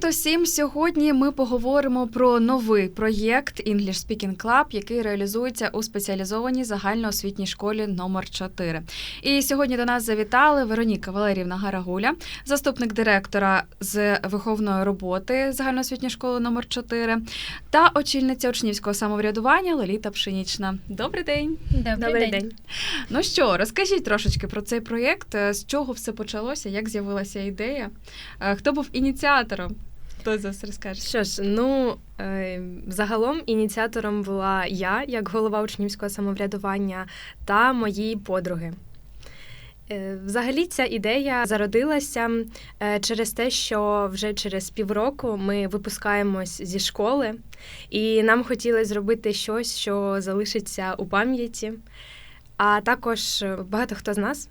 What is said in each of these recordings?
Привіт усім! Сьогодні ми поговоримо про новий проєкт English Speaking Club, який реалізується у спеціалізованій загальноосвітній школі номер 4 І сьогодні до нас завітали Вероніка Валерівна Гарагуля, заступник директора з виховної роботи загальноосвітньої школи номер 4 та очільниця учнівського самоврядування Лоліта Пшенічна. Добрий день! Добрий, день. Ну що, розкажіть трошечки про цей проєкт, з чого все почалося, як з'явилася ідея, Е, хто був ініціатором? Хто з вас розкаже? Що ж, ну е, загалом ініціатором була я, як голова учнівського самоврядування, та мої подруги. Е, Взагалі, ця ідея зародилася е, через те, що вже через півроку ми випускаємось зі школи, і нам хотілося зробити щось, що залишиться у пам'яті. А також багато хто з нас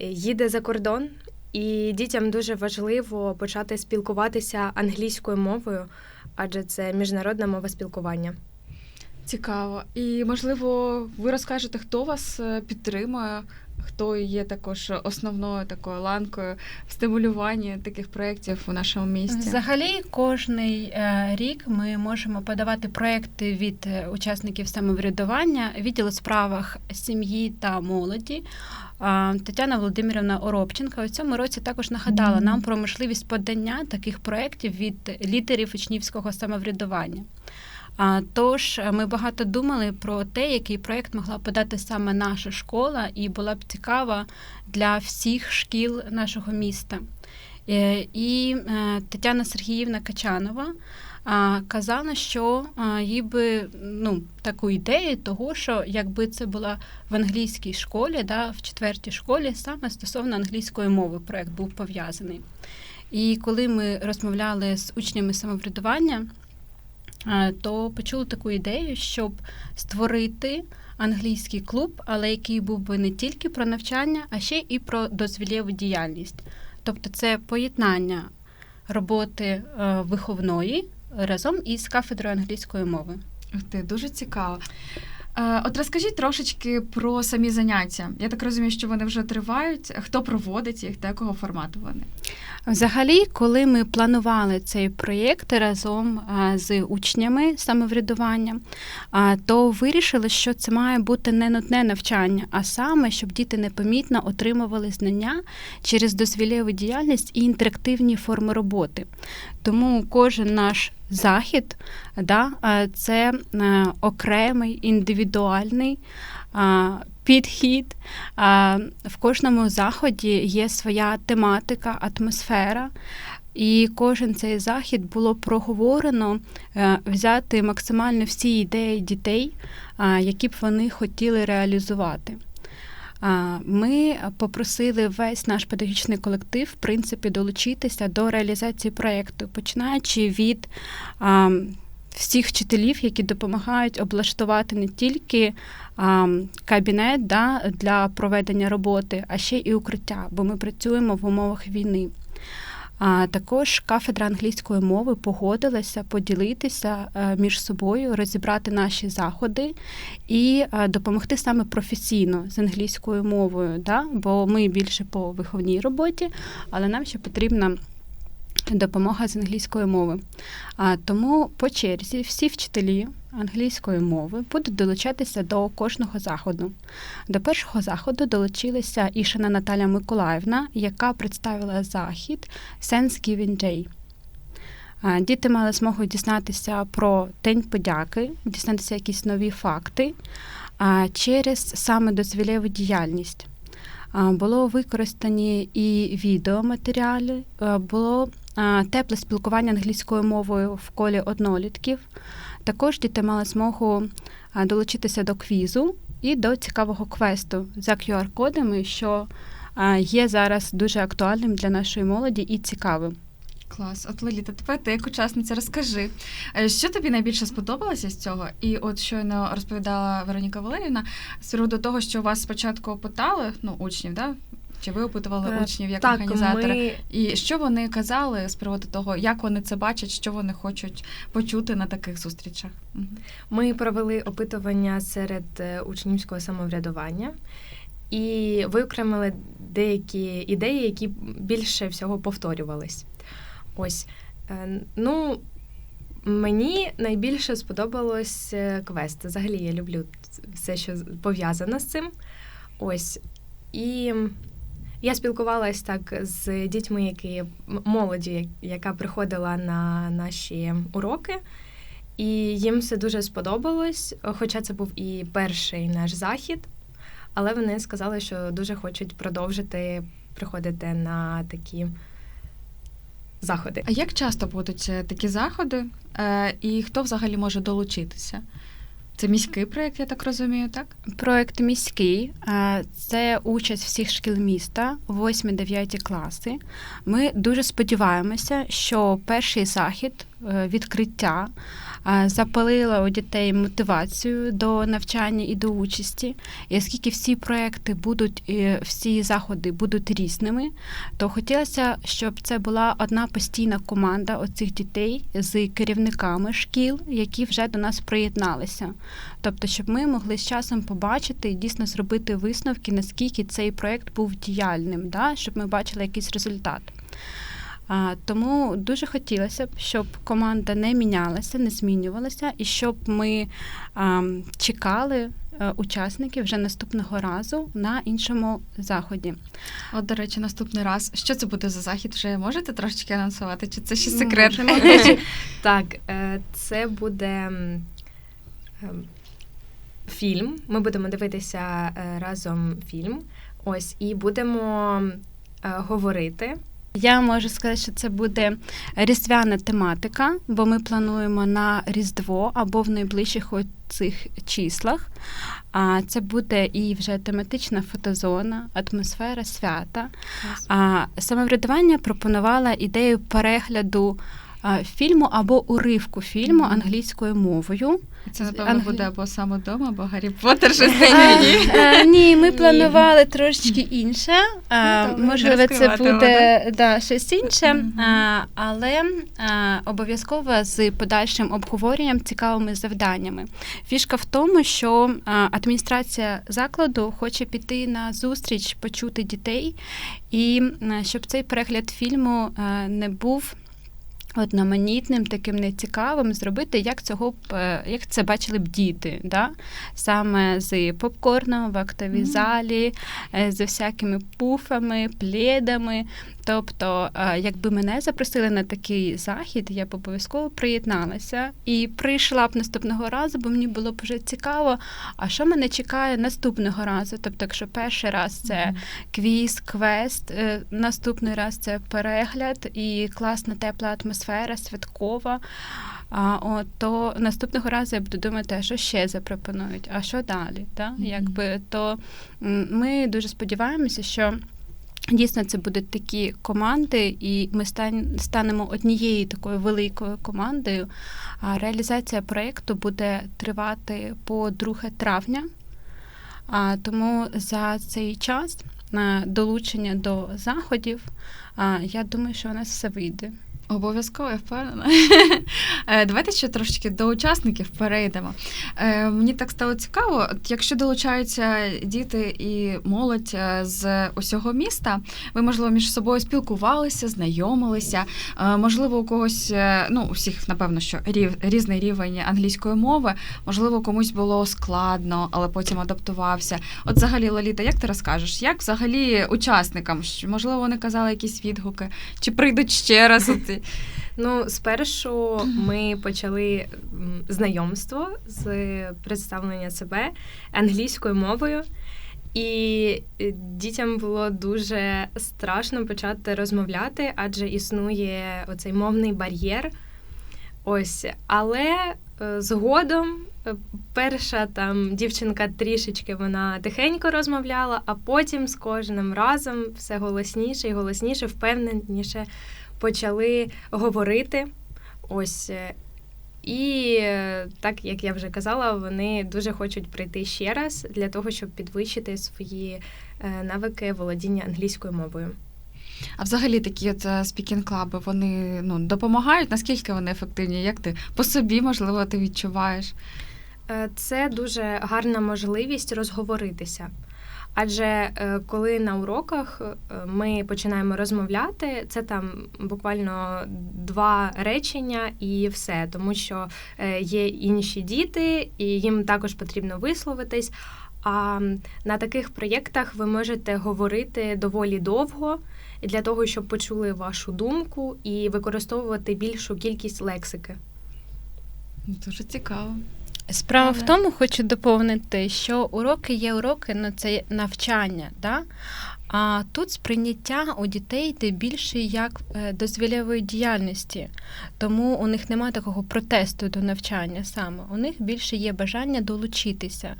їде за кордон, і дітям дуже важливо почати спілкуватися англійською мовою, адже це міжнародна мова спілкування. Цікаво. І можливо, ви розкажете, хто вас е, підтримує, хто є також основною такою ланкою в стимулюванні таких проєктів у нашому місті. Взагалі, кожний е, рік ми можемо подавати проекти від е, учасників самоврядування, відділ у справах сім'ї та молоді. Тетяна Володимирівна Оробченка у цьому році також нагадала нам про можливість подання таких проєктів від лідерів учнівського самоврядування. А, Тож е, ми багато думали про те, який проєкт могла подати саме наша школа, і була б цікава для всіх шкіл нашого міста. Е, І е, Тетяна Сергіївна Качанова казала, що їй би ну, таку ідею того, що якби це була в англійській школі, да, в четвертій школі, саме стосовно англійської мови проект був пов'язаний. І коли ми розмовляли з учнями самоврядування, то почули таку ідею, щоб створити англійський клуб, але який був би не тільки про навчання, а ще і про дозвілєву діяльність. Тобто це поєднання роботи е, виховної разом із кафедрою англійської мови. Ти, дуже цікаво. Е, От розкажіть трошечки про самі заняття. Я так розумію, що вони вже тривають. Хто проводить їх та якого формату вони? Взагалі, коли ми планували цей проєкт разом з учнями самоврядування, то вирішили, що це має бути не нудне навчання, а саме, щоб діти непомітно отримували знання через дозвілєву діяльність і інтерактивні форми роботи. Тому кожен наш захід да, це окремий індивідуальний. Підхід в кожному заході є своя тематика, атмосфера, і кожен цей захід було проговорено е, взяти максимально всі ідеї дітей, які б вони хотіли реалізувати. Ми попросили весь наш педагогічний колектив, в принципі, долучитися до реалізації проєкту, починаючи від всіх вчителів, які допомагають облаштувати не тільки кабінет да, для проведення роботи, а ще і укриття, бо ми працюємо в умовах війни. А також кафедра англійської мови погодилася поділитися е, між собою, розібрати наші заходи і е, допомогти саме професійно з англійською мовою, да? бо ми більше по виховній роботі, але нам ще потрібна допомога з англійської мови. А тому по черзі всі вчителі англійської мови будуть долучатися до кожного заходу. До першого заходу долучилася Ішина Наталя Миколаївна, яка представила захід Thanksgiving Day. Діти мали змогу дізнатися про День подяки, дізнатися якісь нові факти через саме дозвілєву діяльність. Було використані і відеоматеріали, було тепле спілкування англійською мовою в колі однолітків. Також діти мали змогу долучитися до квізу і до цікавого квесту за QR-кодами, що є зараз дуже актуальним для нашої молоді і цікавим. Клас, от Лоліта, тепер ти як учасниця розкажи, е, що тобі найбільше сподобалося з цього? І от щойно розповідала Вероніка Валерівна з приводу того, що вас спочатку опитали, ну, учнів, да? Чи ви опитували Е, учнів як так, організатори? ми І що вони казали з приводу того, як вони це бачать, що вони хочуть почути на таких зустрічах? Ми провели опитування серед е, учнівського самоврядування і виокремили деякі ідеї, які більше всього повторювались. Ось Е, Ну, мені найбільше сподобалось квест. Взагалі я люблю все, що пов'язано з цим. Їх І я спілкувалась так з дітьми, які молоді, яка приходила на наші уроки. І їм все дуже сподобалось, хоча це був і перший наш захід, але вони сказали, що дуже хочуть продовжити приходити на такі заходи. А як часто будуть е, такі заходи, Е, і хто взагалі може долучитися? Це міський проєкт, я так розумію, так? Проект міський це участь всіх шкіл міста, 8-9 класи. Ми дуже сподіваємося, що перший захід е, відкриття е, запалило у дітей мотивацію до навчання і до участі. І оскільки всі проекти будуть, всі заходи будуть різними, то хотілося, щоб це була одна постійна команда оцих дітей з керівниками шкіл, які вже до нас приєдналися. Тобто, щоб ми могли з часом побачити і дійсно зробити висновки, наскільки цей проєкт був діяльним, да? щоб ми бачили якийсь результат. А, тому дуже хотілося б, щоб команда не мінялася, не змінювалася, і щоб ми а, чекали е, учасників вже наступного разу на іншому заході. От, до речі, наступний раз. Що це буде за захід? Вже можете трошечки анонсувати? Чи це ще секрет? Так, е, це буде фільм. Ми будемо дивитися е, разом фільм. Ось, і будемо е, говорити. Я можу сказати, що це буде різдвяна тематика, бо ми плануємо на Різдво або в найближчих цих числах. А це буде і вже тематична фотозона, атмосфера свята. А самоврядування пропонувала ідею перегляду фільму або уривку фільму англійською мовою. Це, напевно, Англі- буде або саме вдома, або Гаррі Поттер, щось А. Ні. е, ми планували трошечки інше. Ну, Можливо, це буде да, щось інше. Але обов'язково з подальшим обговоренням цікавими завданнями. Фішка в тому, що адміністрація закладу хоче піти на зустріч, почути дітей, і щоб цей перегляд фільму не був. Одноманітним, таким нецікавим зробити, як цього б е, як це бачили б діти, да? саме з попкорном в актовій Мгм. залі, е, з всякими пуфами, пледами. Тобто, е, якби мене запросили на такий захід, я б обов'язково приєдналася і прийшла б наступного разу, бо мені було б вже цікаво, а що мене чекає наступного разу. Тобто, якщо перший раз це квіз, квест, е, наступний раз це перегляд і класна тепла атмосфера, святкова. А, от, то наступного разу я буду думати, а що ще запропонують, а що далі? Да? Мгм. Якби, то ми дуже сподіваємося, що. Дійсно, це будуть такі команди, і ми станемо однією такою великою командою. А реалізація проєкту буде тривати по 2 травня. А, тому за цей час на долучення до заходів, я думаю, що у нас все вийде. Обов'язково, я впевнена. Е, Давайте ще трошечки до учасників перейдемо. Е, Мені так стало цікаво, якщо долучаються діти і молодь е, з усього міста, ви, можливо, між собою спілкувалися, знайомилися. Можливо, у когось, ну, у всіх, напевно, що рів, різний рівень англійської мови, можливо, комусь було складно, але потім адаптувався. От взагалі, Лоліта, як ти розкажеш? Як взагалі учасникам? Можливо, вони казали якісь відгуки, чи прийдуть ще раз? От, Ну, спершу ми почали знайомство з представлення себе англійською мовою. І е, дітям було дуже страшно почати розмовляти, адже існує оцей мовний бар'єр. Ось, але е, згодом е, перша там дівчинка трішечки вона тихенько розмовляла, а потім з кожним разом все голосніше і голосніше, впевненіше почали говорити. Ось. е, І е, так як я вже казала, вони дуже хочуть прийти ще раз для того, щоб підвищити свої е, навики володіння англійською мовою. А взагалі такі от спікінг клаби вони ну допомагають. Наскільки вони ефективні? Як ти по собі, можливо, ти відчуваєш? Це дуже гарна можливість розговоритися. Адже е, коли на уроках е, ми починаємо розмовляти, це там буквально два речення і все, тому що е, є інші діти, і їм також потрібно висловитись. А на таких проєктах ви можете говорити доволі довго для того, щоб почули вашу думку і використовувати більшу кількість лексики. Дуже цікаво. Справа в тому, хочу доповнити, що уроки є уроки на це навчання. Да? А тут сприйняття у дітей йде більше як е, дозвілявої діяльності, тому у них немає такого протесту до навчання саме. У них більше є бажання долучитися.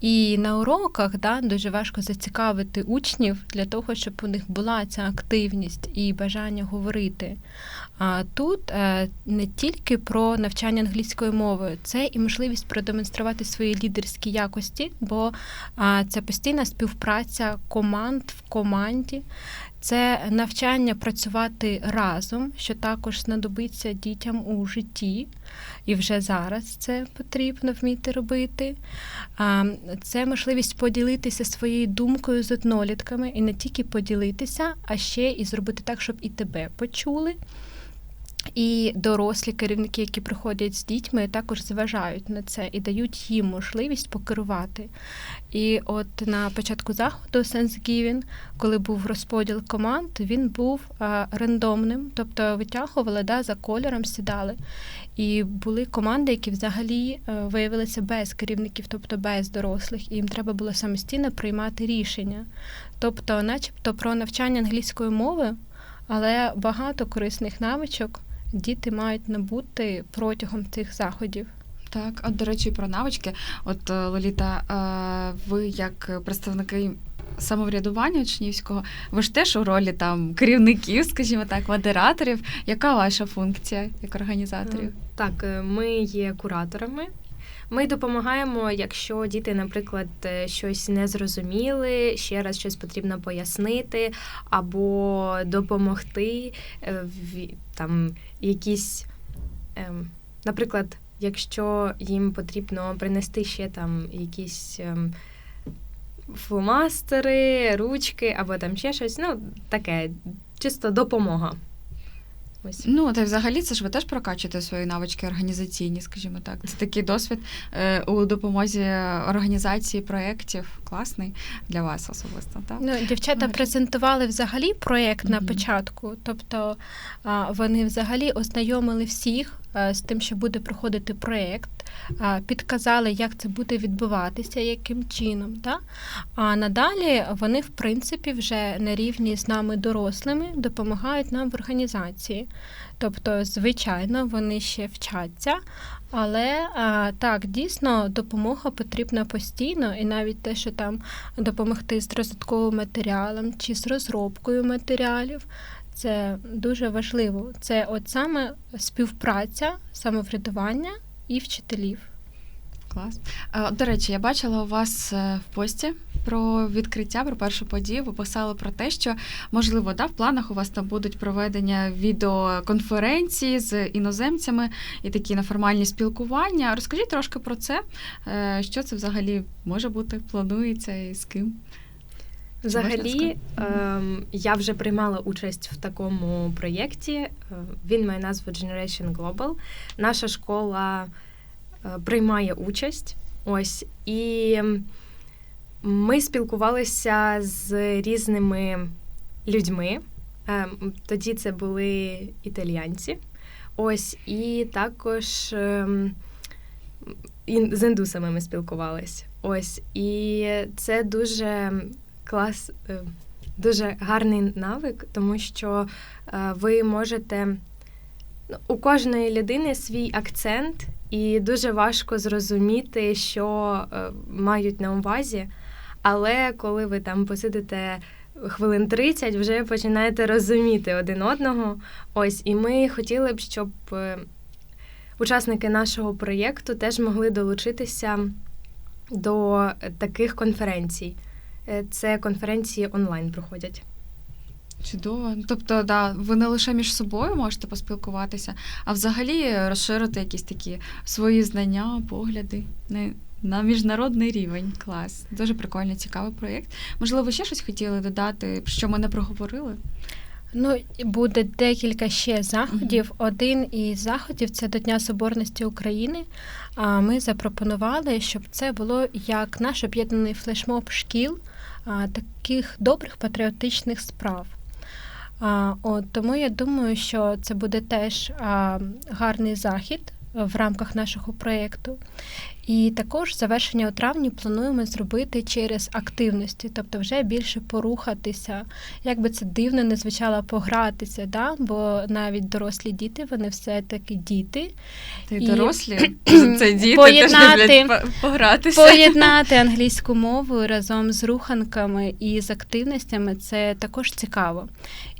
І на уроках да, дуже важко зацікавити учнів для того, щоб у них була ця активність і бажання говорити. А тут е, не тільки про навчання англійської мови, це і можливість продемонструвати свої лідерські якості, бо це постійна співпраця команд в команді, це навчання працювати разом, що також знадобиться дітям у житті, і вже зараз це потрібно вміти робити. Це можливість поділитися своєю думкою з однолітками і не тільки поділитися, а ще і зробити так, щоб і тебе почули. І дорослі керівники, які приходять з дітьми, також зважають на це і дають їм можливість покерувати. І от на початку заходу Thanksgiving, коли був розподіл команд, він був а, рандомним, тобто витягували да, за кольором, сідали. І були команди, які взагалі е, виявилися без керівників, тобто без дорослих, і їм треба було самостійно приймати рішення. Тобто, начебто, про навчання англійської мови, але багато корисних навичок діти мають набути протягом цих заходів. Так, от, до речі, про навички. От е, Лоліта, е, ви як представники самоврядування учнівського, ви ж теж у ролі там керівників, скажімо так, модераторів. Яка ваша функція як організаторів? Так, е, ми є кураторами. Ми допомагаємо, якщо діти, наприклад, е, щось не зрозуміли, ще раз щось потрібно пояснити, або допомогти е, в там якісь, ем, наприклад, якщо їм потрібно принести ще там якісь. ем, Фломастери, ручки або там ще щось. Ну, таке, чисто допомога. Ось. Ну, та й взагалі це ж ви теж прокачуєте свої навички організаційні, скажімо так. Це такий досвід е, у допомозі організації проєктів класний для вас особисто. Так? Ну, дівчата презентували взагалі проєкт на початку, тобто вони взагалі ознайомили всіх а, з тим, що буде проходити проєкт, підказали, як це буде відбуватися, яким чином. Да? А надалі вони, в принципі, вже на рівні з нами дорослими допомагають нам в організації. Тобто, звичайно, вони ще вчаться, але так, дійсно, допомога потрібна постійно, і навіть те, що там допомогти з розвитковим матеріалом чи з розробкою матеріалів. Це дуже важливо. Це от саме співпраця, самоврядування і вчителів. Клас. Е, До речі, я бачила у вас е, в пості про відкриття, про першу подію. Ви писали про те, що можливо, да, в планах у вас там будуть проведення відеоконференції з іноземцями і такі неформальні спілкування. Розкажіть трошки про це, е, що це взагалі може бути, планується і з ким. Взагалі, ем, я вже приймала участь в такому проєкті. Е, Він має назву Generation Global. Наша школа е, приймає участь. Ось і ми спілкувалися з різними людьми. Ем, Тоді це були італіянці. Ось, і також ем, з індусами ми спілкувалися. Ось, і це дуже клас, е, дуже гарний навик, тому що е, ви можете. ну, У кожної людини свій акцент, і дуже важко зрозуміти, що е, мають на увазі. Але коли ви там посидите хвилин 30, вже починаєте розуміти один одного. Ось, і ми хотіли б, щоб учасники нашого проєкту теж могли долучитися до таких конференцій. Е, Це конференції онлайн проходять. Чудово. Тобто, да, ви не лише між собою можете поспілкуватися, а взагалі розширити якісь такі свої знання, погляди. На міжнародний рівень. Клас. Дуже прикольний, цікавий проєкт. Можливо, ще щось хотіли додати, що ми не проговорили? Ну, буде декілька ще заходів. Один із заходів це до Дня Соборності України. А ми запропонували, щоб це було як наш об'єднаний флешмоб шкіл таких добрих патріотичних справ. А, от, тому я думаю, що це буде теж а, гарний захід в рамках нашого проєкту. І також завершення у травні плануємо зробити через активності, тобто вже більше порухатися, як би це дивно не звучало, погратися, да? бо навіть дорослі діти, вони все-таки діти. Ти І- дорослі, це діти Поєднати- теж люблять по- погратися. Поєднати англійську мову разом з руханками і з активностями це також цікаво.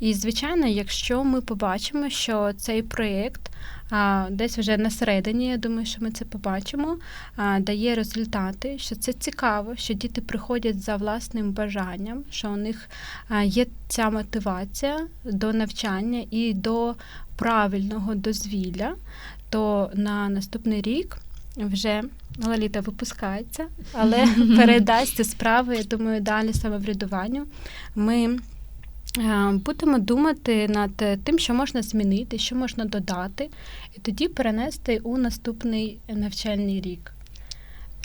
І, звичайно, якщо ми побачимо, що цей проєкт а, десь вже на середині, я думаю, що ми це побачимо, а, дає результати, що це цікаво, що діти приходять за власним бажанням, що у них є ця мотивація до навчання і до правильного дозвілля, то на наступний рік вже Лоліта випускається, але передасться справи, я думаю, далі самоврядуванню. Ми будемо думати над тим, що можна змінити, що можна додати, і тоді перенести у наступний навчальний рік.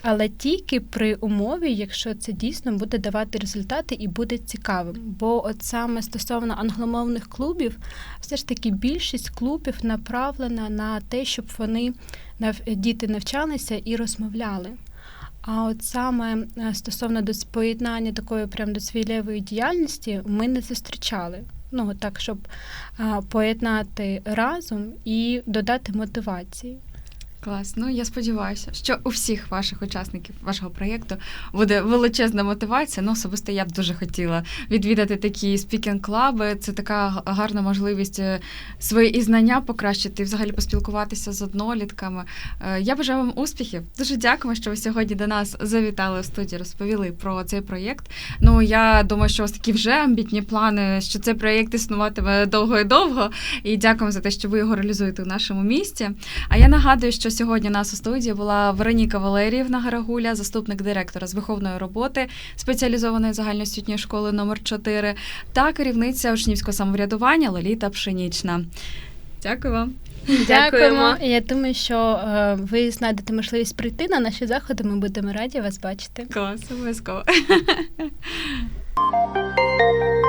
Але тільки при умові, якщо це дійсно буде давати результати і буде цікавим. Бо от саме стосовно англомовних клубів, все ж таки більшість клубів направлена на те, щоб вони діти навчалися і розмовляли. А от саме е, стосовно до поєднання такої прям дозвілєвої діяльності ми не зустрічали. Ну так, щоб поєднати разом і додати мотивації. Клас. Ну я сподіваюся, що у всіх ваших учасників вашого проєкту буде величезна мотивація. Ну, особисто я б дуже хотіла відвідати такі спікінг-клаби. Це така гарна можливість е, свої і знання покращити, і взагалі поспілкуватися з однолітками. Е, Я бажаю вам успіхів. Дуже дякуємо, що ви сьогодні до нас завітали в студії, розповіли про цей проєкт. Ну я думаю, що у вас такі вже амбітні плани, що цей проєкт існуватиме довго і довго. І дякуємо за те, що ви його реалізуєте у нашому місті. А я нагадую, що сьогодні у нас у студії була Вероніка Валеріївна Гарагуля, заступник директора з виховної роботи спеціалізованої загальноосвітньої школи номер 4 та керівниця учнівського самоврядування Лоліта Пшенічна. Дякую вам. Дякуємо. Я думаю, що е, ви знайдете можливість прийти на наші заходи. Ми будемо раді вас бачити. Клас, обов'язково.